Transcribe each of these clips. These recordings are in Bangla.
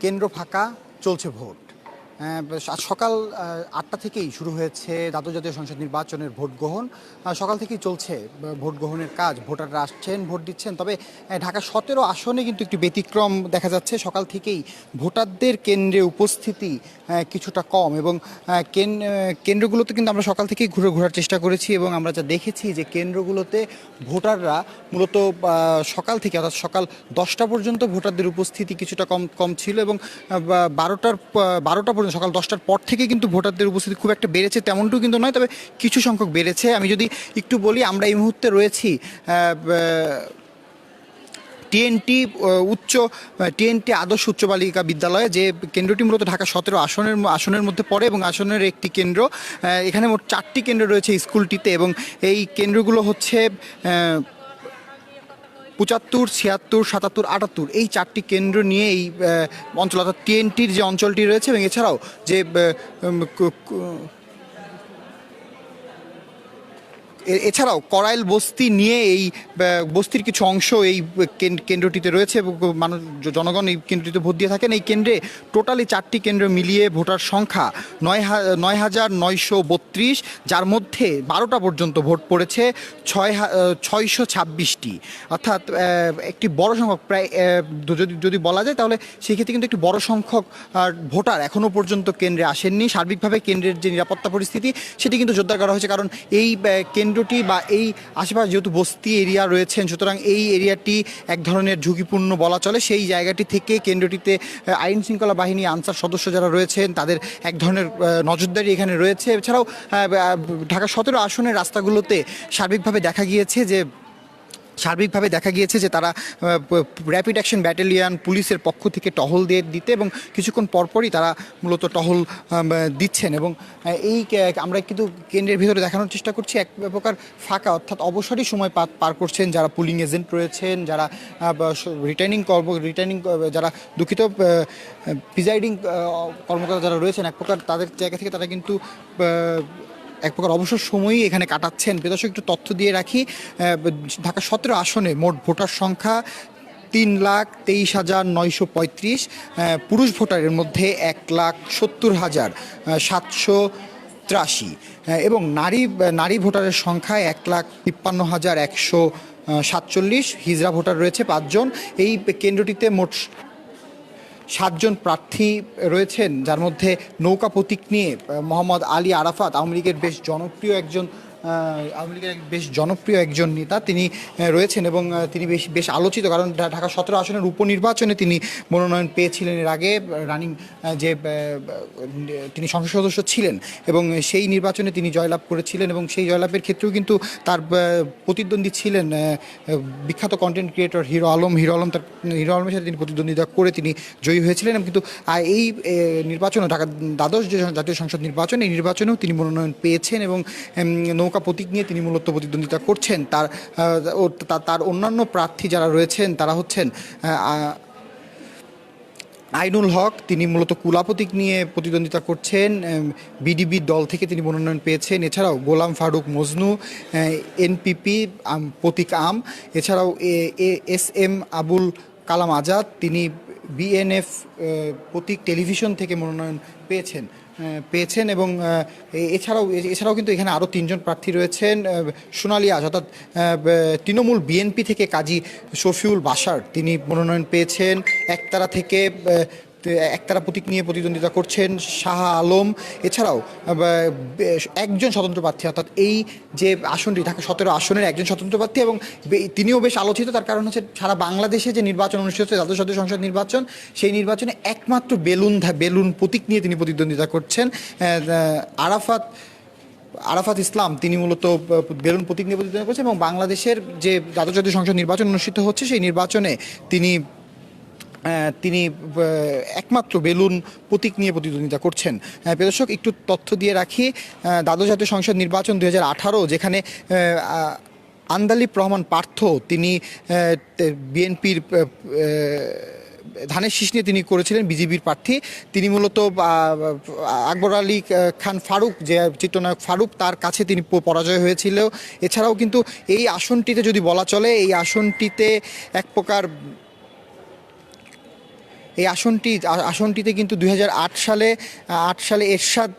কেন্দ্র ফাঁকা চলছে ভোট। সকাল আটটা থেকেই শুরু হয়েছে দ্বাদশ জাতীয় সংসদ নির্বাচনের ভোট গ্রহণ। সকাল থেকেই চলছে ভোট গ্রহণের কাজ। ভোটাররা আসছেন, ভোট দিচ্ছেন। তবে ঢাকা সতেরো আসনে কিন্তু একটি ব্যতিক্রম দেখা যাচ্ছে। সকাল থেকেই ভোটারদের কেন্দ্রে উপস্থিতি কিছুটা কম এবং কেন- কেন্দ্রগুলোতে কিন্তু আমরা সকাল থেকেই ঘুরে ঘোরার চেষ্টা করেছি এবং আমরা যা দেখেছি যে কেন্দ্রগুলোতে ভোটাররা মূলত সকাল থেকে, অর্থাৎ সকাল দশটা পর্যন্ত ভোটারদের উপস্থিতি কিছুটা কম কম ছিল এবং বারোটার বারোটা পর্যন্ত সকাল দশটার পর থেকে কিন্তু ভোটারদের উপস্থিতি খুব একটা বেড়েছে, তেমনটাও কিন্তু নয়। তবে কিছু সংখ্যক বেড়েছে। আমি যদি একটু বলি, আমরা এই মুহূর্তে রয়েছি টিএনটি উচ্চ টিএনটি আদর্শ উচ্চ বালিকা বিদ্যালয়ে যে কেন্দ্রটি মূলত ঢাকা সতেরো আসনের আসনের মধ্যে পড়ে এবং আসনের একটি কেন্দ্র এখানে মোট চারটি কেন্দ্র রয়েছে স্কুলটিতে এবং এই কেন্দ্রগুলো হচ্ছে পঁচাত্তর, ছিয়াত্তর, সাতাত্তর, আটাত্তর এই চারটি কেন্দ্র নিয়ে এই অঞ্চল অর্থাৎ টিএনটির যে অঞ্চলটি রয়েছে এবং এছাড়াও যে আহ, উম, কু- কু- এ- এছাড়াও করাইল বস্তি নিয়ে এই বস্তির কিছু অংশ এই কেন- কেন্দ্রটিতে রয়েছে মানুষ জনগণ এই কেন্দ্রটিতে ভোট দিয়ে থাকেন। এই কেন্দ্রে টোটালি চারটি কেন্দ্র মিলিয়ে ভোটার সংখ্যা নয় নয় হাজার নয়শো বত্রিশ যার মধ্যে বারোটা পর্যন্ত ভোট পড়েছে ছয় ছয়শো ছাব্বিশটি। অর্থাৎ একটি বড় সংখ্যক প্রায় যদি যদি বলা যায় তাহলে সেক্ষেত্রে কিন্তু একটি বড় সংখ্যক ভোটার এখনও পর্যন্ত কেন্দ্রে আসেননি। সার্বিকভাবে কেন্দ্রের যে নিরাপত্তা পরিস্থিতি সেটি কিন্তু জোরদার করা হয়েছে। কারণ এই আহ, কেন্দ্রটি বা এই আশেপাশে যেহেতু বস্তি এরিয়া রয়েছেন, সুতরাং এই এরিয়াটি এক ধরনের ঝুঁকিপূর্ণ বলা চলে। সেই জায়গাটি থেকে কেন্দ্রটিতে আইন শৃঙ্খলা বাহিনী, আনসার সদস্য যারা রয়েছেন, তাদের এক ধরনের নজরদারি এখানে রয়েছে। এছাড়াও ঢাকা সতেরো আসনের রাস্তাগুলোতে সার্বিকভাবে দেখা গিয়েছে যে সার্বিকভাবে দেখা গিয়েছে যে তারা র্যাপিড অ্যাকশন ব্যাটালিয়ান পুলিশের পক্ষ থেকে টহল দিয়ে দিতে এবং কিছুক্ষণ পরপরই তারা মূলত টহল দিচ্ছেন এবং এই আমরা কিন্তু কেন্দ্রের ভিতরে দেখানোর চেষ্টা করছি এক প্রকার ফাঁকা অর্থাৎ অবসরই সময় পার করছেন যারা পুলিং এজেন্ট রয়েছেন, যারা রিটার্নিং কর্ম রিটার্নিং যারা দুঃখিত প্রিজাইডিং কর্মকর্তা যারা রয়েছেন, এক প্রকার তাদের জায়গা থেকে তারা কিন্তু এক প্রকার অবসর সময়ই এখানে কাটাচ্ছেন। বেদর্শক, একটু তথ্য দিয়ে রাখি ঢাকা সতেরো আসনে মোট ভোটার সংখ্যা তিন লাখ তেইশ হাজার নয়শো পঁয়ত্রিশ পুরুষ ভোটারের মধ্যে এক লাখ সত্তর হাজার সাতশো ত্রাশি এবং নারী নারী ভোটারের সংখ্যা এক লাখ তিপ্পান্ন হাজার একশো সাতচল্লিশ হিজরা ভোটার রয়েছে পাঁচজন। এই কেন্দ্রটিতে মোট সাতজন প্রার্থী রয়েছেন, যার মধ্যে নৌকা প্রতীক নিয়ে মোহাম্মদ আলী আরাফাত, আওয়ামী লীগের বেশ জনপ্রিয় একজন আওয়ামী লীগের বেশ জনপ্রিয় একজন নেতা তিনি রয়েছেন এবং তিনি বেশ বেশ আলোচিত কারণ ঢাকা সতেরো আসনের উপনির্বাচনে তিনি মনোনয়ন পেয়েছিলেন এর আগে রানিং যে তিনি সংসদ সদস্য ছিলেন এবং সেই নির্বাচনে তিনি জয়লাভ করেছিলেন এবং সেই জয়লাভের ক্ষেত্রেও কিন্তু তার প্রতিদ্বন্দ্বী ছিলেন বিখ্যাত কন্টেন্ট ক্রিয়েটর হিরো আলম। হিরো আলম তার হিরো আলমের সাথে তিনি প্রতিদ্বন্দ্বিতা করে তিনি জয়ী হয়েছিলেন কিন্তু এই নির্বাচনে ঢাকা দ্বাদশ যে জাতীয় সংসদ নির্বাচন এই নির্বাচনেও তিনি মনোনয়ন পেয়েছেন এবং উম, নৌকা প্রতীক নিয়ে তিনি মূলত প্রতিদ্বন্দ্বিতা করছেন। তার তার অন্যান্য প্রার্থী যারা রয়েছেন, তারা হচ্ছেন আইনুল হক। তিনি মূলত কুলা প্রতীক নিয়ে প্রতিদ্বন্দ্বিতা করছেন। বিডিবি দল থেকে তিনি মনোনয়ন পেয়েছেন। এছাড়াও গোলাম ফারুক মজনু এনপিপি প্রতীক আম। এছাড়াও এস এম আবুল কালাম আজাদ। তিনি বিএনএফ প্রতীক টেলিভিশন থেকে মনোনয়ন পেয়েছেন। পেয়েছেন এবং এছাড়াও এছাড়াও কিন্তু এখানে আরও তিনজন প্রার্থী রয়েছেন সোনালী আজ, অর্থাৎ তৃণমূল বিএনপি থেকে কাজী শফিউল বাসার তিনি মনোনয়ন পেয়েছেন। একতারা থেকে একতারা প্রতীক নিয়ে প্রতিদ্বন্দ্বিতা করছেন শাহ আলম। এছাড়াও একজন স্বতন্ত্র প্রার্থী, অর্থাৎ এই যে আসনটি, ঢাকা সতেরো আসনের একজন স্বতন্ত্র প্রার্থী এবং তিনিও বেশ আলোচিত। তার কারণ হচ্ছে সারা বাংলাদেশে যে নির্বাচন অনুষ্ঠিত হচ্ছে, জাতীয় জাতীয় সংসদ নির্বাচন, সেই নির্বাচনে একমাত্র বেলুন বেলুন প্রতীক নিয়ে তিনি প্রতিদ্বন্দ্বিতা করছেন। আরাফাত আরাফাত ইসলাম, তিনি মূলত বেলুন প্রতীক নিয়ে প্রতিদ্বন্দ্বিতা করছেন এবং বাংলাদেশের যে দ্বাদশ জাতীয় সংসদ নির্বাচন অনুষ্ঠিত হচ্ছে, সেই নির্বাচনে তিনি তিনি একমাত্র বেলুন প্রতীক নিয়ে প্রতিদ্বন্দ্বিতা করছেন। আহ, প্রিয় দর্শক একটু তথ্য দিয়ে রাখি। দ্বাদশ জাতীয় সংসদ নির্বাচন দু হাজার আঠারো যেখানে আন্দালিব রহমান পার্থ তিনি বিএনপির ধানের শীষ নিয়ে তিনি করেছিলেন বিজেপির প্রার্থী। তিনি মূলত আকবর আলী খান ফারুক যে চিত্রনায়ক ফারুক তার কাছে তিনি পরাজয় হয়েছিল। এছাড়াও কিন্তু এই আসনটিতে যদি বলা চলে এই আসনটিতে এক প্রকার এই আসনটি, আসনটিতে কিন্তু দু হাজার আট সালে আট সালে এরশাদ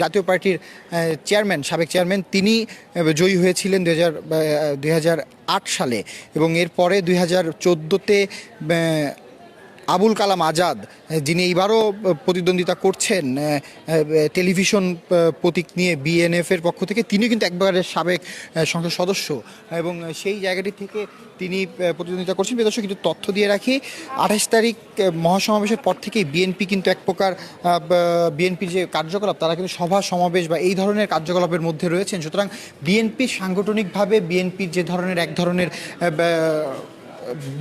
জাতীয় পার্টির চেয়ারম্যান, সাবেক চেয়ারম্যান, তিনি জয়ী হয়েছিলেন দু সালে এবং এরপরে দুই হাজার চোদ্দোতে আবুল কালাম আজাদ, যিনি এইবারও প্রতিদ্বন্দ্বিতা করছেন টেলিভিশন প্রতীক নিয়ে বিএনএফ এর পক্ষ থেকে তিনি কিন্তু একবারের সাবেক সংসদ সদস্য। এবং সেই জায়গাটি থেকে তিনি প্রতিদ্বন্দ্বিতা করছেন। বিদর্শক কিন্তু তথ্য দিয়ে রাখি, আঠাশ তারিখ মহাসমাবেশের পর থেকেই বিএনপি কিন্তু এক প্রকার বিএনপির যে কার্যকলাপ, তারা কিন্তু সভা, সমাবেশ বা এই ধরনের কার্যকলাপের মধ্যে রয়েছেন। সুতরাং বিএনপি সাংগঠনিকভাবে বিএনপির যে ধরনের, এক ধরনের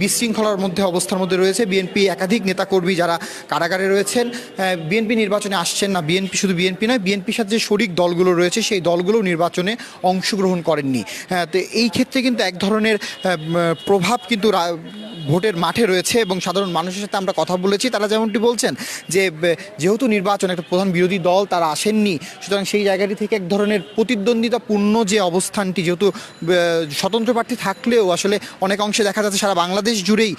বিশৃঙ্খলার মধ্যে অবস্থার মধ্যে রয়েছে বিএনপি একাধিক নেতাকর্মী যারা কারাগারে রয়েছেন। বিএনপি নির্বাচনে আসছেন না। বিএনপি শুধু বিএনপি নয় বিএনপির সাথে যে শরিক দলগুলো রয়েছে, সেই দলগুলো নির্বাচনে অংশগ্রহণ করেননি। তো এই ক্ষেত্রে কিন্তু এক ধরনের প্রভাব কিন্তু ভোটের মাঠে রয়েছে এবং সাধারণ মানুষের সাথে আমরা কথা বলেছি। তারা যেমনটি বলছেন যে যেহেতু নির্বাচন একটা প্রধান বিরোধী দল, তারা আসেননি। সুতরাং সেই জায়গাটি থেকে এক ধরনের প্রতিদ্বন্দ্বিতাপূর্ণ যে অবস্থানটি, যেহেতু স্বতন্ত্র প্রার্থী থাকলেও আসলে অনেক অংশে দেখা যাচ্ছে সারা বাংলাদেশ জুড়েই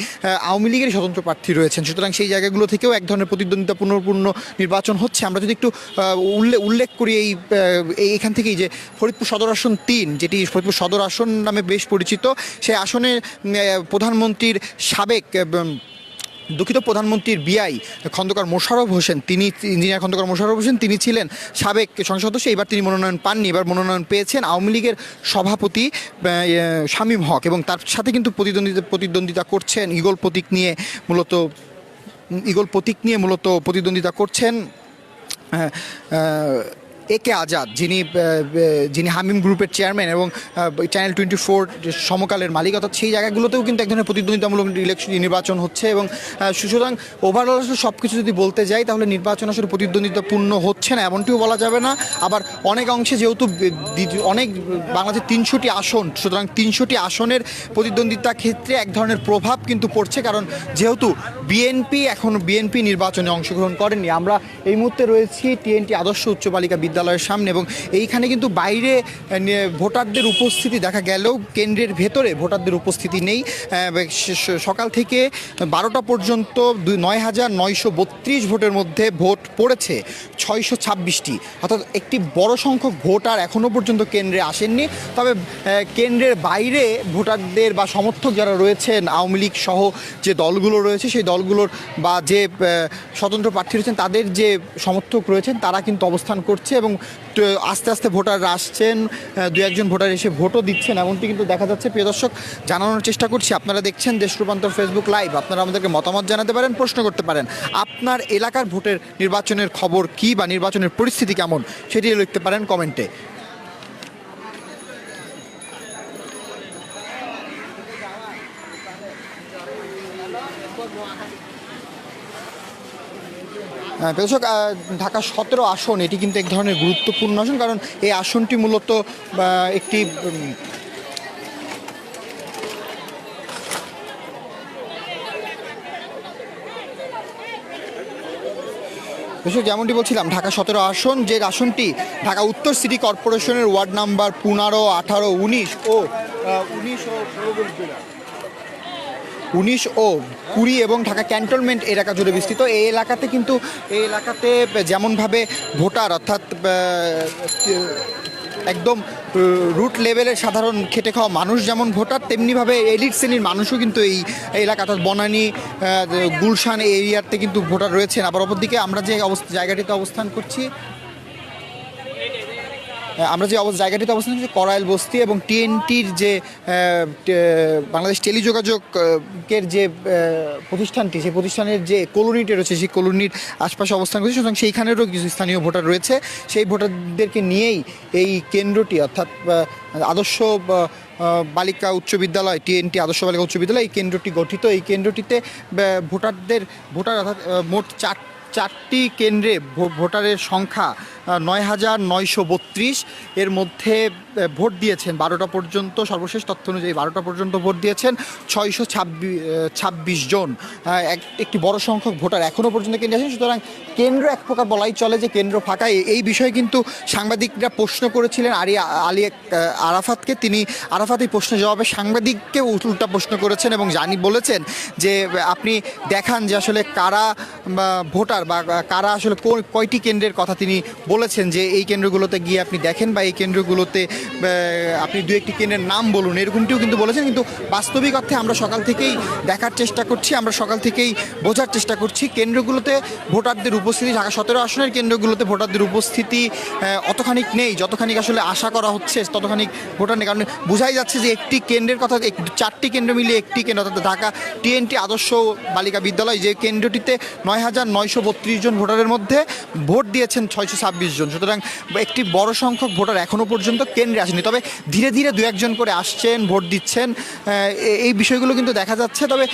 আওয়ামী লীগের স্বতন্ত্র প্রার্থী রয়েছেন। সুতরাং সেই জায়গাগুলো থেকেও এক ধরনের প্রতিদ্বন্দ্বিতাপূর্ণপূর্ণ নির্বাচন হচ্ছে। আমরা যদি একটু উল্লেখ করি এই এখান থেকেই যে ফরিদপুর সদর আসন তিন, যেটি ফরিদপুর সদর আসন নামে বেশ পরিচিত, সেই আসনে প্রধানমন্ত্রীর সাবেক দুঃখিত প্রধানমন্ত্রীর বিআই খন্দকার মোশাররফ হোসেন, তিনি ইঞ্জিনিয়ার খন্দকার মোশাররফ হোসেন, তিনি ছিলেন সাবেক সংসদ সদস্য, এবার তিনি মনোনয়ন পাননি, এবার মনোনয়ন পেয়েছেন আওয়ামী লীগের সভাপতি শামীম হক এবং তার সাথে কিন্তু প্রতিদ্বন্দ্বিতা প্রতিদ্বন্দ্বিতা করছেন ইগল প্রতীক নিয়ে মূলত ইগল প্রতীক নিয়ে মূলত প্রতিদ্বন্দ্বিতা করছেন এ কে আজাদ, যিনি যিনি হামিম গ্রুপের চেয়ারম্যান এবং চ্যানেল টোয়েন্টি ফোর সমকালের মালিক, অর্থাৎ সেই জায়গাগুলোতেও কিন্তু এক ধরনের প্রতিদ্বন্দ্বিতামূলক ইলেকশন নির্বাচন হচ্ছে এবং সুতরাং ওভারঅল আসলে সব কিছু যদি বলতে যাই, তাহলে নির্বাচন আসলে প্রতিদ্বন্দ্বিতাপূর্ণ হচ্ছে না, এমনটিও বলা যাবে না। আবার অনেক অংশে যেহেতু অনেক বাংলাদেশের তিনশোটি আসন, সুতরাং তিনশোটি আসনের প্রতিদ্বন্দ্বিতা ক্ষেত্রে এক ধরনের প্রভাব কিন্তু পড়ছে, কারণ যেহেতু বিএনপি এখন বিএনপি নির্বাচনে অংশগ্রহণ করেনি, আমরা এই মুহূর্তে রয়েছি টিএনটি আদর্শ উচ্চ বালিকা বিদ্যালয়ের সামনে এবং এইখানে কিন্তু বাইরে ভোটারদের উপস্থিতি দেখা গেলেও কেন্দ্রের ভেতরে ভোটারদের উপস্থিতি নেই। সকাল থেকে বারোটা পর্যন্ত নয় হাজার নয়শো বত্রিশ ভোটের মধ্যে ভোট পড়েছে ছয়শো ছাব্বিশটি। অর্থাৎ একটি বড় সংখ্যক ভোটার এখনও পর্যন্ত কেন্দ্রে আসেননি। তবে কেন্দ্রের বাইরে ভোটারদের বা সমর্থক যারা রয়েছেন, আওয়ামী লীগ সহ যে দলগুলো রয়েছে, সেই দলগুলোর বা যে স্বতন্ত্র প্রার্থী রয়েছেন, তাদের যে সমর্থক রয়েছেন, তারা কিন্তু অবস্থান করছে এবং ট- আস্তে আস্তে ভোটাররা আসছেন দু একজন ভোটার এসে ভোটও দিচ্ছেন, এমনটি কিন্তু দেখা যাচ্ছে। প্রিয় দর্শক, জানানোর চেষ্টা করছি, আপনারা দেখছেন দেশ রূপান্তর ফেসবুক লাইভ আপনারা আমাদেরকে মতামত জানাতে পারেন, প্রশ্ন করতে পারেন। আপনার এলাকার ভোটের নির্বাচনের খবর কি বা নির্বাচনের পরিস্থিতি কেমন, সেটি লিখতে পারেন কমেন্টে। দর্শক ঢাকা সতেরো আসন, এটি কিন্তু এক ধরনের গুরুত্বপূর্ণ আসন, কারণ এই আসনটি মূলত একটি দর্শক, যেমনটি বলছিলাম, ঢাকা সতেরো আসন, যে আসনটি ঢাকা উত্তর সিটি কর্পোরেশনের ওয়ার্ড নাম্বার পনেরো, আঠারো, উনিশ ও উনিশ ও উনিশ ও কুড়ি এবং ঢাকা ক্যান্টনমেন্ট এলাকা জুড়ে বিস্তৃত। এই এলাকাতে কিন্তু, এই এলাকাতে যেমনভাবে ভোটার অর্থাৎ একদম রুট লেভেলের সাধারণ খেটে খাওয়া মানুষ যেমন ভোটার, তেমনিভাবে এলিট শ্রেণির মানুষও কিন্তু এই এলাকা অর্থাৎ বনানী গুলশান এরিয়াতে কিন্তু ভোটার রয়েছেন। আবার অপরদিকে আমরা যে অবস্থা, জায়গাটিতে অবস্থান করছি আমরা যে জায়গাটিতে অবস্থান করছি করাইল বস্তি এবং টিএনটির যে বাংলাদেশ টেলিযোগাযোগ আহ, যে প্রতিষ্ঠানটি সেই প্রতিষ্ঠানের যে কলোনিটি রয়েছে সেই কলোনির আশপাশে অবস্থান করছে সুতরাং সেইখানেরও কিছু স্থানীয় ভোটার রয়েছে। সেই ভোটারদেরকে নিয়েই এই কেন্দ্রটি অর্থাৎ আদর্শ বালিকা উচ্চ বিদ্যালয় টিএনটি আদর্শ বালিকা উচ্চ বিদ্যালয় এই কেন্দ্রটি গঠিত। এই কেন্দ্রটিতে ভোটারদের ভোটার অর্থাৎ মোট চার চারটি কেন্দ্রে ভোটারের সংখ্যা নয় হাজার নয়শো বত্রিশ। এর মধ্যে ভোট দিয়েছেন বারোটা পর্যন্ত, সর্বশেষ তথ্য অনুযায়ী বারোটা পর্যন্ত ভোট দিয়েছেন ছয়শো ছাব্বিশ জন। এক- একটি বড় সংখ্যক ভোটার এখনও পর্যন্ত কেন্দ্রে আছেন। সুতরাং কেন্দ্র এক প্রকার বলাই চলে যে কেন্দ্র ফাঁকা। এই বিষয়ে কিন্তু সাংবাদিকরা প্রশ্ন করেছিলেন। আরি আলী আরাফাতকে। তিনি আরাফাত এই প্রশ্নের জবাবে সাংবাদিককে উল্টা প্রশ্ন করেছেন এবং জানি বলেছেন যে, আপনি দেখান যে আসলে কারা ভোটার বা কারা আসলে কয়টি কেন্দ্রের কথা তিনি বলেছেন যে এই কেন্দ্রগুলোতে গিয়ে আপনি দেখেন বা এই কেন্দ্রগুলোতে আপনি দু একটি কেন্দ্রের নাম বলুন, এরকমটিও কিন্তু বলেছেন। কিন্তু বাস্তবিক অর্থে আমরা সকাল থেকেই দেখার চেষ্টা করছি, আমরা সকাল থেকেই বোঝার চেষ্টা করছি কেন্দ্রগুলোতে ভোটারদের উপস্থিতি, ঢাকা সতেরো আসনের কেন্দ্রগুলোতে ভোটারদের উপস্থিতি অতখানিক নেই, যতখানিক আসলে আশা করা হচ্ছে, ততখানিক ভোটার নেই। কারণ বোঝাই যাচ্ছে যে একটি কেন্দ্রের কথা চারটি কেন্দ্র মিলিয়ে একটি কেন্দ্র, অর্থাৎ ঢাকা টিএনটি আদর্শ বালিকা বিদ্যালয় যে কেন্দ্রটিতে নয় হাজার নয়শো বত্রিশ জন ভোটারের মধ্যে ভোট দিয়েছেন ছয়শো ছাব্বিশ জন। সুতরাং একটি বড় সংখ্যক ভোটার এখনও পর্যন্ত কেন্দ্রে আসেনি। তবে ধীরে ধীরে দু একজন করে আসছেন, ভোট দিচ্ছেন। এই বিষয়গুলো কিন্তু দেখা যাচ্ছে। তবে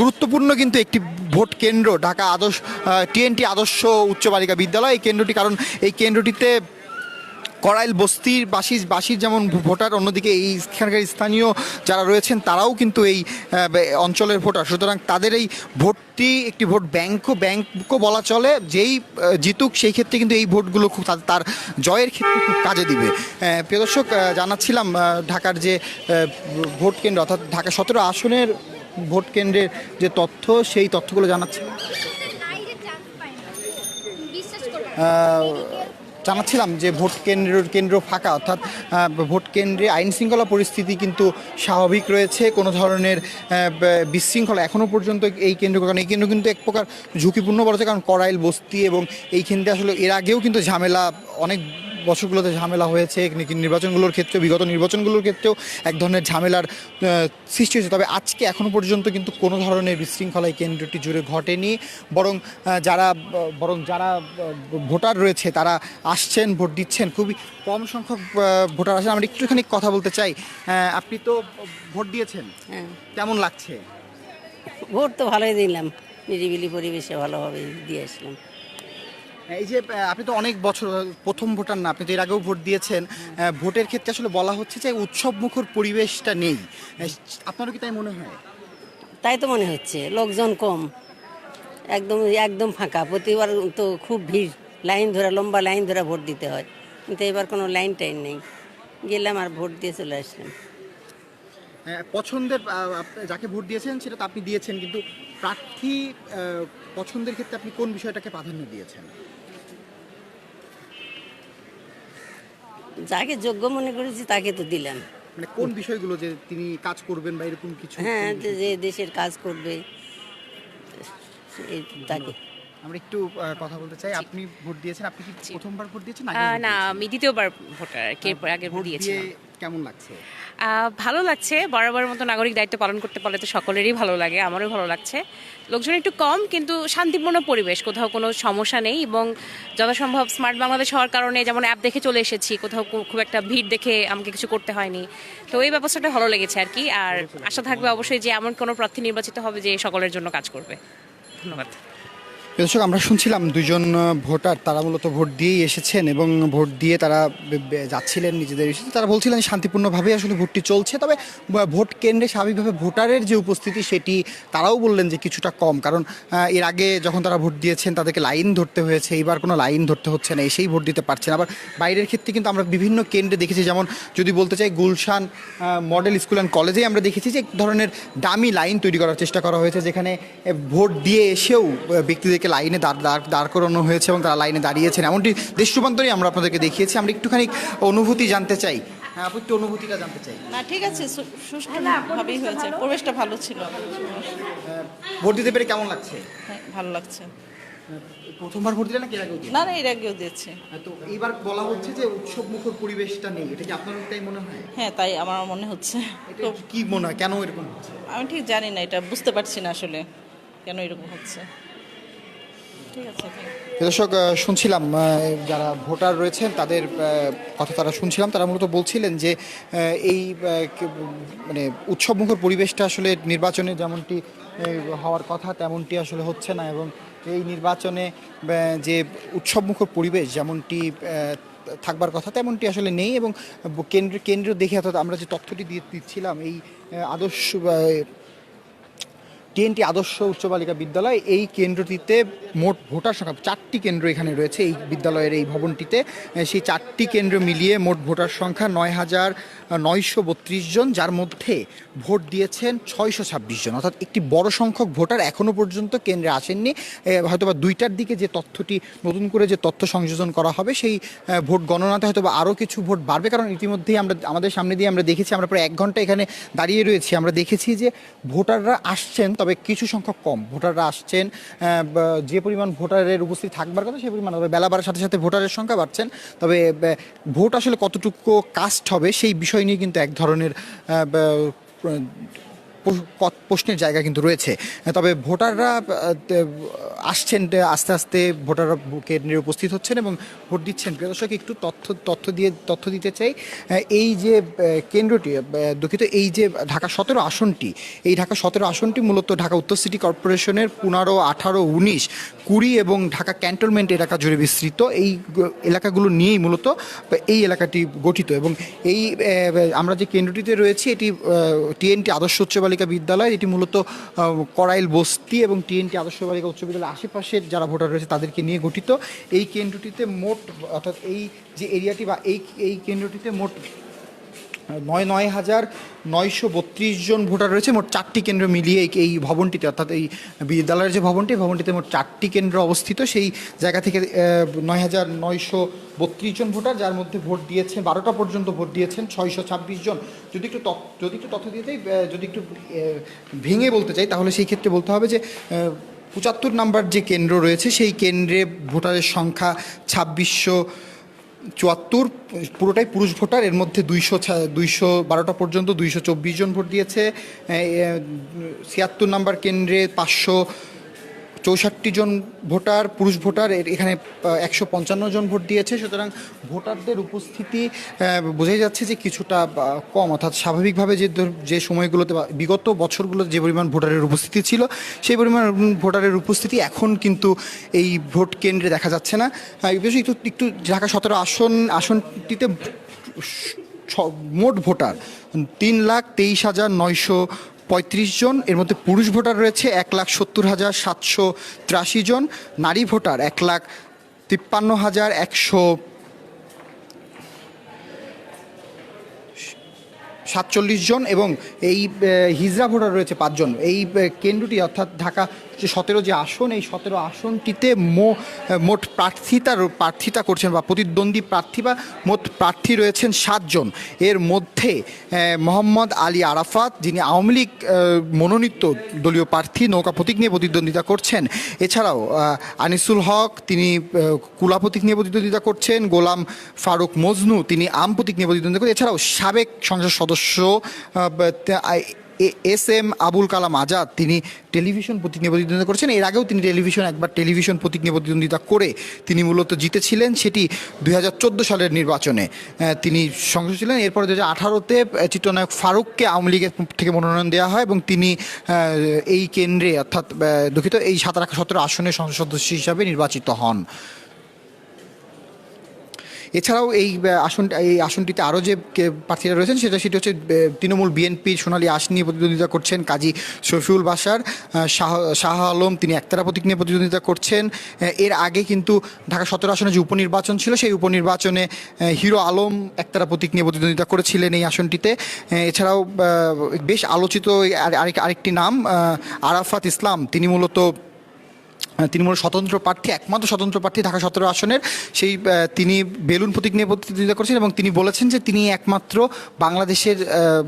গুরুত্বপূর্ণ কিন্তু একটি ভোট কেন্দ্র, ঢাকা আদর্শ টিএনটি আদর্শ উচ্চ বালিকা বিদ্যালয়। এই কেন্দ্রটি, কারণ এই কেন্দ্রটিতে করাইল বস্তির বাসির বাসির যেমন ভোটার অন্যদিকে এই এখানকার স্থানীয় যারা রয়েছেন তারাও কিন্তু এই অঞ্চলের ভোটার। সুতরাং তাদের এই ভোটটি একটি ভোট ব্যাংকও ব্যাংকও বলা চলে যেই জিতুক সেই ক্ষেত্রে কিন্তু এই ভোটগুলো খুব তার- জয়ের ক্ষেত্রে খুব কাজে দিবে। প্রিয় দর্শক জানাচ্ছিলাম ঢাকার যে ভোট কেন্দ্র অর্থাৎ ঢাকা সতেরো আসনের ভোট কেন্দ্রের যে তথ্য সেই তথ্যগুলো জানাচ্ছি। বিশ্বাস করবেন আহ, জানাচ্ছিলাম যে ভোট কেন্দ্র কেন্দ্র ফাঁকা, অর্থাৎ ভোট কেন্দ্রে আইন শৃঙ্খলা পরিস্থিতি কিন্তু স্বাভাবিক রয়েছে। কোনো ধরনের বিশৃঙ্খলা এখনও পর্যন্ত এই কেন্দ্র, কারণ এই কেন্দ্র কিন্তু এক প্রকার ঝুঁকিপূর্ণ বলা কারণ করাইল বস্তি এবং এই কেন্দ্রে আসলে এর আগেও কিন্তু ঝামেলা অনেক বছরগুলোতে ঝামেলা হয়েছে নির্বাচনগুলোর ক্ষেত্রে বিগত নির্বাচনগুলোর ক্ষেত্রেও এক ধরনের ঝামেলার সৃষ্টি হয়েছে। তবে আজকে এখনও পর্যন্ত কিন্তু কোনো ধরনের বিশৃঙ্খলা এই কেন্দ্রটি জুড়ে ঘটেনি। বরং যারা বরং যারা ভোটার রয়েছে তারা আসছেন ভোট দিচ্ছেন। খুবই কম সংখ্যক ভোটার আসেন। আমরা একটুখানি কথা বলতে চাই। আপনি তো ভোট দিয়েছেন। হ্যাঁ। কেমন লাগছে? ভোট তো ভালোই দিলাম। নিরিবিলি পরিবেশে ভালোভাবে দিয়ে আসলাম। এই যে আপনি তো অনেক বছর প্রথম ভোটার না আপনি তো এর আগেও ভোট দিয়েছেন। ভোটের ক্ষেত্রে আসলে বলা হচ্ছে যে উৎসব মুখর পরিবেশটা নেই। আপনারও কি তাই মনে হয়? তাই তো মনে হচ্ছে লোকজন কম। একদম একদম ফাঁকা। প্রতিবার তো খুব ভিড় লাইন ধরে লম্বা লাইন ধরে ভোট দিতে হয়। কিন্তু এবার কোনো লাইন টাইন নেই। গেলাম আর ভোট দিয়ে চলে আসলাম। পছন্দের যাকে ভোট দিয়েছেন সেটা তো আপনি দিয়েছেন কিন্তু প্রার্থী পছন্দের ক্ষেত্রে আপনি কোন বিষয়টাকে প্রাধান্য দিয়েছেন? যাকে যোগ্য মনে করেছি তাকে তো দিলাম। মানে কোন বিষয়গুলো যে তিনি কাজ করবেন বা এরকম কিছু হ্যাঁ যে দেশের কাজ করবে এই তাকে। আমরা একটু কথা বলতে চাই। আপনি ভোট দিয়েছেন। আপনি কি প্রথমবার ভোট দিয়েছেন? না আমি দ্বিতীয়বার ভোটার কে আগে ভোট দিয়েছি দিয়ে কেমন লাগছে? ভালো লাগছে। বরাবরের মতো নাগরিক দায়িত্ব পালন করতে পারলে তো সকলেরই ভালো লাগে আমারও ভালো লাগছে। লোকজন একটু কম কিন্তু শান্তিপূর্ণ পরিবেশ কোথাও কোনো সমস্যা নেই এবং যথাসম্ভব স্মার্ট বাংলাদেশ হওয়ার কারণে যেমন অ্যাপ দেখে চলে এসেছি কোথাও খুব একটা ভিড় দেখে আমাকে কিছু করতে হয়নি। তো এই ব্যবস্থাটা ভালো লেগেছে আর কি। আর আশা থাকবে অবশ্যই যে এমন কোনো প্রার্থী নির্বাচিত হবে যে সকলের জন্য কাজ করবে। ধন্যবাদ। দর্শক আমরা শুনছিলাম দুজন ভোটার তারা মূলত ভোট দিয়েই এসেছেন এবং ভোট দিয়ে তারা যাচ্ছিলেন নিজেদের এসেছে তারা বলছিলেন শান্তিপূর্ণভাবে আসলে ভোটটি চলছে তবে ভোট কেন্দ্রে স্বাভাবিকভাবে ভোটারের যে উপস্থিতি সেটি তারাও বললেন যে কিছুটা কম। কারণ এর আগে যখন তারা ভোট দিয়েছেন তাদেরকে লাইন ধরতে হয়েছে এইবার কোনো লাইন ধরতে হচ্ছে না এসেই ভোট দিতে পারছেন। আবার বাইরের ক্ষেত্রে কিন্তু আমরা বিভিন্ন কেন্দ্রে দেখেছি যেমন যদি বলতে চাই গুলশান মডেল স্কুল অ্যান্ড কলেজেই আমরা দেখেছি যে এক ধরনের দামি লাইন তৈরি করার চেষ্টা করা হয়েছে যেখানে ভোট দিয়ে এসেও আহ, ব্যক্তিদেরকে লাইনে দাঁড় দাঁড় দাঁড় করানো হয়েছে এবং তারা লাইনে দাঁড়িয়েছেন। এমনটি দেশ রূপান্তরই আমরা আপনাদেরকে দেখিয়েছি। আমরা একটুখানি অনুভূতি জানতে চাই। হ্যাঁ আপু একটু অনুভূতিটা জানতে চাই। না ঠিক আছে সুষ্ঠুভাবেই হয়েছে। পরিবেশটা ভালো ছিল। ভোট দিতে পেরে কেমন লাগছে? হ্যাঁ, ভালো লাগছে। প্রথমবার ভোট দিলে না এর আগেও না না এর আগেও দিয়েছে। হ্যাঁ, তো এইবার বলা হচ্ছে যে উৎসব মুখর পরিবেশটা নেই। এটা কি আপনার তাই মনে হয়? হ্যাঁ তাই আমার মনে হচ্ছে। তো কি মনে হয়? কেন এরকম হচ্ছে? আমি ঠিক জানি না এটা বুঝতে পারছি না আসলে কেন এরকম হচ্ছে। দর্শক শুনছিলাম যারা ভোটার রয়েছেন, তাদের কথা তারা শুনছিলাম। তারা মূলত বলছিলেন যে এই মানে উৎসবমুখর পরিবেশটা আসলে নির্বাচনে যেমনটি হওয়ার কথা, তেমনটি আসলে হচ্ছে না এবং এই নির্বাচনে যে উৎসবমুখর পরিবেশ যেমনটি থাকবার কথা, তেমনটি আসলে নেই এবং কেন্দ্র কেন্দ্র দেখে অর্থাৎ আমরা যে তথ্যটি দিয়ে দিচ্ছিলাম, এই, আদর্শ টিএনটি আদর্শ উচ্চ বালিকা বিদ্যালয়, এই কেন্দ্রটিতে মোট ভোটার সংখ্যা চারটি কেন্দ্র এখানে রয়েছে। এই বিদ্যালয়ের এই ভবনটিতে সেই চারটি কেন্দ্র মিলিয়ে মোট ভোটার সংখ্যা নয় হাজার নয়শো বত্রিশ জন, যার মধ্যে ভোট দিয়েছেন ছয়শো ছাব্বিশ জন। অর্থাৎ একটি বড় সংখ্যক ভোটার এখনও পর্যন্ত কেন্দ্রে আসেননি। হয়তো বা দুইটার দিকে যে তথ্যটি, নতুন করে যে তথ্য সংযোজন করা হবে, সেই ভোট গণনাতে হয়তো বা আরও কিছু ভোট বাড়বে। কারণ ইতিমধ্যেই আমরা, আমাদের সামনে দিয়ে আমরা দেখেছি, আমরা প্রায় এক ঘণ্টা এখানে দাঁড়িয়ে রয়েছি। আমরা দেখেছি যে ভোটাররা আসছেন, তবে কিছু সংখ্যক কম। ভোটাররা আসছেন যে পরিমাণ ভোটারের উপস্থিত থাকবার কথা, সেই পরিমাণ তবে বেলা বাড়ার সাথে সাথে ভোটারের সংখ্যা বাড়ছেন। তবে ভোট আসলে কতটুকু কাস্ট হবে, সেই বিষয় নিয়ে কিন্তু এক ধরনের প্রশ্নের জায়গা কিন্তু রয়েছে। তবে ভোটাররা আসছেন আস্তে আস্তে ভোটাররা কেন্দ্রে উপস্থিত হচ্ছেন এবং ভোট দিচ্ছেন। প্রিয় দর্শক, একটু তথ্য তথ্য দিয়ে, তথ্য দিতে চাই। এই যে কেন্দ্রটি দুঃখিত, এই যে ঢাকা সতেরো আসনটি, এই ঢাকা সতেরো আসনটি মূলত ঢাকা উত্তর সিটি কর্পোরেশনের পনেরো, আঠারো, উনিশ, কুড়ি এবং ঢাকা ক্যান্টনমেন্ট এলাকা জুড়ে বিস্তৃত। এই এলাকাগুলো নিয়েই মূলত এই এলাকাটি গঠিত এবং এই আমরা যে কেন্দ্রটিতে রয়েছি, এটি টিএনটি আদর্শ উচ্চ বিদ্যালয়, এটি মূলত করাইল বস্তি এবং টিএনটি আদর্শ বালিকা উচ্চ বিদ্যালয়ের আশেপাশের যারা ভোটার রয়েছে তাদেরকে নিয়ে গঠিত। এই কেন্দ্রটিতে মোট, অর্থাৎ এই যে এরিয়াটি বা এই এই কেন্দ্রটিতে মোট নয় নয় হাজার নয়শো বত্রিশ জন ভোটার রয়েছে। মোট চারটি কেন্দ্র মিলিয়ে এই- ভবনটিতে, অর্থাৎ এই বিদ্যালয়ের যে ভবনটি ভবনটিতে মোট চারটি কেন্দ্র অবস্থিত। সেই জায়গা থেকে নয় হাজার নয়শো বত্রিশ জন ভোটার, যার মধ্যে ভোট দিয়েছেন, বারোটা পর্যন্ত ভোট দিয়েছেন ছয়শো ছাব্বিশ জন। যদি একটু যদি একটু তথ্য দিয়ে চাই যদি একটু ভেঙে বলতে চাই, তাহলে সেই ক্ষেত্রে বলতে হবে যে পঁচাত্তর নাম্বার যে কেন্দ্র রয়েছে, সেই কেন্দ্রে ভোটারের সংখ্যা ছাব্বিশশো চুয়াত্তর, পুরোটাই পুরুষ ভোটার, এর মধ্যে দুইশো দুইশো বারোটা পর্যন্ত দুইশো চব্বিশ জন ভোট দিয়েছে। ছিয়াত্তর নাম্বার কেন্দ্রে পাঁচশো চৌষট্টি জন ভোটার, পুরুষ ভোটার এখানে একশো পঞ্চান্ন জন ভোট দিয়েছে। সুতরাং ভোটারদের উপস্থিতি বোঝাই যাচ্ছে যে কিছুটা কম। অর্থাৎ স্বাভাবিকভাবে যে যে সময়গুলোতে বিগত বছরগুলোতে যে পরিমাণ ভোটারের উপস্থিতি ছিল, সেই পরিমাণ ভোটারের উপস্থিতি এখন কিন্তু এই ভোট কেন্দ্রে দেখা যাচ্ছে না। একটু একটু ঢাকা সতেরো আসন, আসনটিতে মোট ভোটার তিন লাখ তেইশ হাজার নয়শো পঁয়ত্রিশ জন, এর মধ্যে পুরুষ ভোটার রয়েছে এক লাখ সত্তর হাজার সাতশো তিরাশি জন, নারী ভোটার এক লাখ তিপ্পান্ন হাজার একশো সাতচল্লিশ জন এবং এই হিজরা ভোটার রয়েছে পাঁচজন। এই কেন্দ্রটি অর্থাৎ ঢাকা যে সতেরো যে আসন, এই সতেরো আসনটিতে মো মোট প্রার্থিতা প্রার্থিতা করছেন বা প্রতিদ্বন্দ্বী প্রার্থী বা মোট প্রার্থী রয়েছেন সাতজন। এর মধ্যে মোহাম্মদ আলী আরাফাত, যিনি আওয়ামী লীগ মনোনীত দলীয় প্রার্থী, নৌকা প্রতীক নিয়ে প্রতিদ্বন্দ্বিতা করছেন। এছাড়াও আনিসুল হক, তিনি কুলা প্রতীক নিয়ে প্রতিদ্বন্দ্বিতা করছেন। গোলাম ফারুক মজনু, তিনি আম প্রতীক নিয়ে প্রতিদ্বন্দ্বিতা করছেন। এছাড়াও সাবেক সংসদ সদস্য এস এম আবুল কালাম আজাদ, তিনি টেলিভিশন প্রতীক নিয়ে প্রতিদ্বন্দ্বিতা করেছেন। এর আগেও তিনি টেলিভিশন, একবার টেলিভিশন প্রতীক নিয়ে প্রতিদ্বন্দ্বিতা করে তিনি মূলত জিতেছিলেন সেটি দু হাজার চোদ্দ সালের নির্বাচনে। তিনি সংসদ ছিলেন। এরপরে দু হাজার আঠারোতে চিত্রনায়ক ফারুককে আওয়ামী লীগের থেকে মনোনয়ন দেওয়া হয় এবং তিনি এই কেন্দ্রে, অর্থাৎ দুঃখিত, এই সাতারা সতেরো আসনের সংসদ সদস্য হিসাবে নির্বাচিত হন। এছাড়াও এই আসন, এই আসনটিতে আরও যে প্রার্থীরা রয়েছেন, সেটা সেটি হচ্ছে তৃণমূল বিএনপির সোনালী আশ নিয়ে প্রতিদ্বন্দ্বিতা করছেন কাজী শফিউল বাসার শাহ শাহ আলম, তিনি একতারা প্রতীক নিয়ে প্রতিদ্বন্দ্বিতা করছেন। এর আগে কিন্তু ঢাকা সতেরো আসনে যে উপনির্বাচন ছিল, সেই উপনির্বাচনে হিরো আলম একতারা প্রতীক নিয়ে প্রতিদ্বন্দ্বিতা করেছিলেন এই আসনটিতে। এছাড়াও বেশ আলোচিত আর- আরেক- আরেকটি নাম আরাফাত ইসলাম, তিনি মূলত তিনি মূল স্বতন্ত্র প্রার্থী, একমাত্র স্বতন্ত্র প্রার্থী ঢাকা সতেরো আসনের সেই তিনি বেলুন প্রতীক নিয়ে প্রতিদ্বন্দ্বিতা করছেন এবং তিনি বলেছেন যে তিনি একমাত্র বাংলাদেশের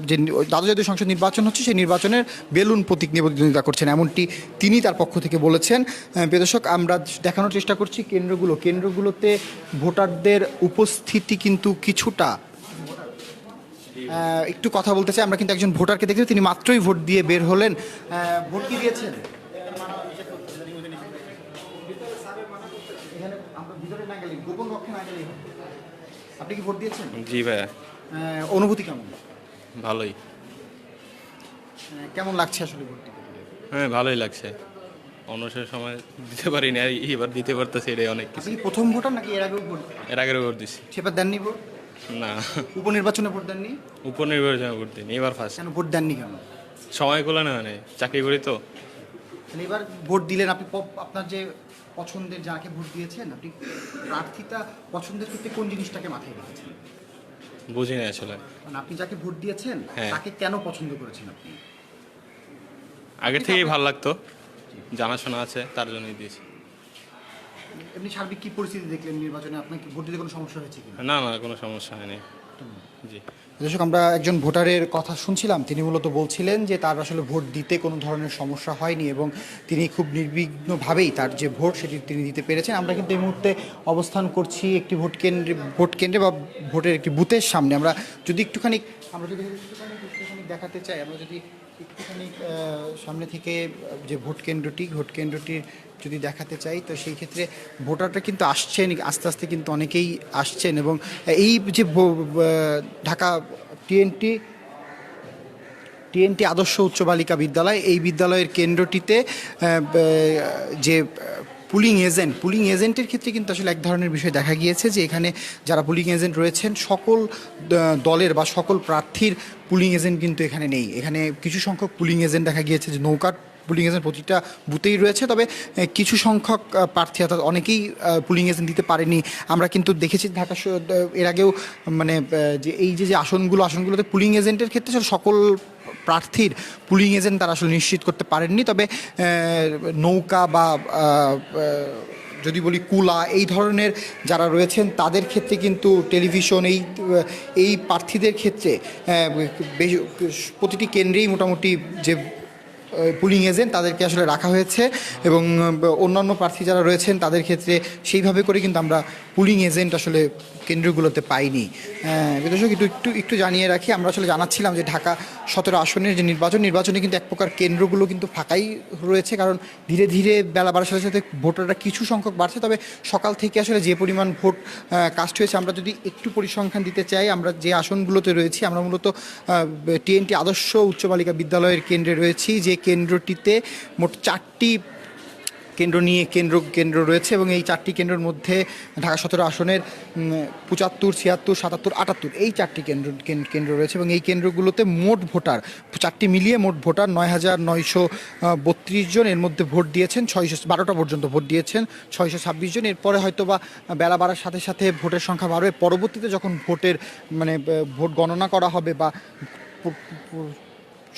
যে দ্বাদশ জাতীয় সংসদ নির্বাচন হচ্ছে সেই নির্বাচনের বেলুন প্রতীক নিয়ে প্রতিদ্বন্দ্বিতা করছেন। এমনটি তিনি তার পক্ষ থেকে বলেছেন। দর্শক, আমরা দেখানোর চেষ্টা করছি কেন্দ্রগুলো। কেন্দ্রগুলোতে ভোটারদের উপস্থিতি কিন্তু কিছুটা একটু কথা বলতে চাই। আমরা কিন্তু একজন ভোটারকে দেখেছি, তিনি মাত্রই ভোট দিয়ে বের হলেন। ভোট কি দিয়েছেন? ভিতরে গোপন কক্ষে না গেলেই। আপনি কি ভোট দিয়েছেন? জি ভাইয়া। অনুভূতি কেমন? ভালোই। কেমন লাগছে আসলে ভোট দিতে? হ্যাঁ ভালোই লাগছে। অন্য সময় দিতে পারিনি আর এবার দিতে পারতেছি এটাই অনেক কিছু। আপনি প্রথম ভোটার নাকি এর আগেও ভোট এর আগের ভোট দিছি সেবার দেননি ভোট? না। উপনির্বাচনে ভোট দেননি? উপনির্বাচনে ভোট দিইনি এবার ফার্স্ট কেন ভোট দেননি কেন? সময়গুলো না মানে চাকরি করি তো। এবার ভোট দিলেন আপনি আপনার যে পছন্দের যাকে ভোট দিয়েছেন আপনি প্রার্থীতা পছন্দের ক্ষেত্রে কোন জিনিসটাকে মাথায় রেখেছেন? বুঝি না আসলে। মানে আপনি যাকে ভোট দিয়েছেন হ্যাঁ। তাকে কেন পছন্দ করেছেন আপনি? আগের থেকেই ভালো লাগতো। জানাশোনা আছে তার জন্যই দিয়েছি। এমনি সার্বিক কি পরিস্থিতি দেখলেন নির্বাচনে? আপনার কি ভোট দিতে কোনো সমস্যা হয়েছে কিনা? না না কোনো সমস্যা হয়নি। জি। দর্শক, আমরা একজন ভোটারের কথা শুনছিলাম। তিনি মূলত বলছিলেন যে তার আসলে ভোট দিতে কোনো ধরনের সমস্যা হয়নি এবং তিনি খুব নির্বিঘ্নভাবেই তার যে ভোট সেটি তিনি দিতে পেরেছেন। আমরা কিন্তু এই মুহূর্তে অবস্থান করছি একটি ভোট কেন্দ্রে ভোট কেন্দ্রে বা ভোটের একটি বুথের সামনে। আমরা যদি একটুখানি, আমরা যদি একটুখানি দেখাতে চাই, আমরা যদি একটুখানি সামনে থেকে যে ভোট কেন্দ্রটি ভোট কেন্দ্রটির যদি দেখাতে চাই, তো সেই ক্ষেত্রে ভোটাররা কিন্তু আসছেন, আস্তে আস্তে কিন্তু অনেকেই আসছেন এবং এই যে ঢাকা টিএনটি টিএনটি আদর্শ উচ্চ বালিকা বিদ্যালয়, এই বিদ্যালয়ের কেন্দ্রটিতে যে পুলিং এজেন্ট পুলিং এজেন্টের ক্ষেত্রে কিন্তু আসলে এক ধরনের বিষয় দেখা গিয়েছে যে এখানে যারা পুলিং এজেন্ট রয়েছেন, সকল দলের বা সকল প্রার্থীর পুলিং এজেন্ট কিন্তু এখানে নেই। এখানে কিছু সংখ্যক পুলিং এজেন্ট দেখা গিয়েছে যে নৌকার পুলিং এজেন্ট প্রতিটা বুথেই রয়েছে। তবে কিছু সংখ্যক প্রার্থী অর্থাৎ অনেকেই পুলিং এজেন্ট দিতে পারেনি। আমরা কিন্তু দেখেছি ঢাকা এর আগেও মানে যে এই যে যে আসনগুলো, আসনগুলোতে পুলিং এজেন্টের ক্ষেত্রে সকল প্রার্থীর পুলিং এজেন্ট তারা আসলে নিশ্চিত করতে পারেননি। তবে নৌকা বা যদি বলি কুলা, এই ধরনের যারা রয়েছেন, তাদের ক্ষেত্রে কিন্তু টেলিভিশন, এই এই প্রার্থীদের ক্ষেত্রে প্রতিটি কেন্দ্রেই মোটামুটি যে পুলিং এজেন্ট তাদেরকে আসলে রাখা হয়েছে এবং অন্যান্য প্রার্থী যারা রয়েছেন তাদের ক্ষেত্রে সেইভাবে করে কিন্তু আমরা পুলিং এজেন্ট আসলে কেন্দ্রগুলোতে পাইনি। হ্যাঁ, দর্শক একটু একটু একটু জানিয়ে রাখি আমরা আসলে জানাচ্ছিলাম যে ঢাকা সতেরো আসনের যে নির্বাচন নির্বাচনে কিন্তু এক প্রকার কেন্দ্রগুলো কিন্তু ফাঁকাই রয়েছে কারণ ধীরে ধীরে বেলা বাড়ার সাথে সাথে ভোটাররা কিছু সংখ্যক বাড়ছে। তবে সকাল থেকে আসলে যে পরিমাণ ভোট কাস্ট হয়েছে আমরা যদি একটু পরিসংখ্যান দিতে চাই আমরা যে আসনগুলোতে রয়েছি আমরা মূলত টিএনটি আদর্শ উচ্চ বালিকা বিদ্যালয়ের কেন্দ্রে রয়েছি যে কেন্দ্রটিতে মোট চারটি কেন্দ্র নিয়ে কেন্দ্র কেন্দ্র রয়েছে এবং এই চারটি কেন্দ্রের মধ্যে ঢাকা সতেরো আসনের পঁচাত্তর, ছিয়াত্তর, সাতাত্তর, আটাত্তর এই চারটি কেন্দ্র কেন্দ্র রয়েছে এবং এই কেন্দ্রগুলোতে মোট ভোটার, চারটি মিলিয়ে মোট ভোটার নয় হাজার নয়শো বত্রিশ জন এর মধ্যে ভোট দিয়েছেন, ছয়শো, বারোটা পর্যন্ত ভোট দিয়েছেন, ছয়শো ছাব্বিশ জন। এরপরে হয়তো বা বেলা বাড়ার সাথে সাথে ভোটের সংখ্যা বাড়বে। পরবর্তীতে যখন ভোটের মানে ভোট গণনা করা হবে বা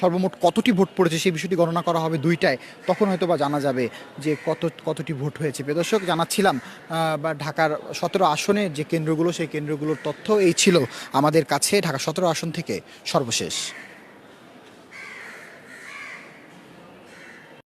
সর্বমোট কতটি ভোট পড়েছে সেই বিষয়টি গণনা করা হবে দুইটায়, তখন হয়তো বা জানা যাবে যে কত, কতটি ভোট হয়েছে। প্রদর্শক জানাচ্ছিলাম বা ঢাকার সতেরো আসনে যে কেন্দ্রগুলো, সেই কেন্দ্রগুলোর তথ্য এই ছিল আমাদের কাছে ঢাকা সতেরো আসন থেকে সর্বশেষ।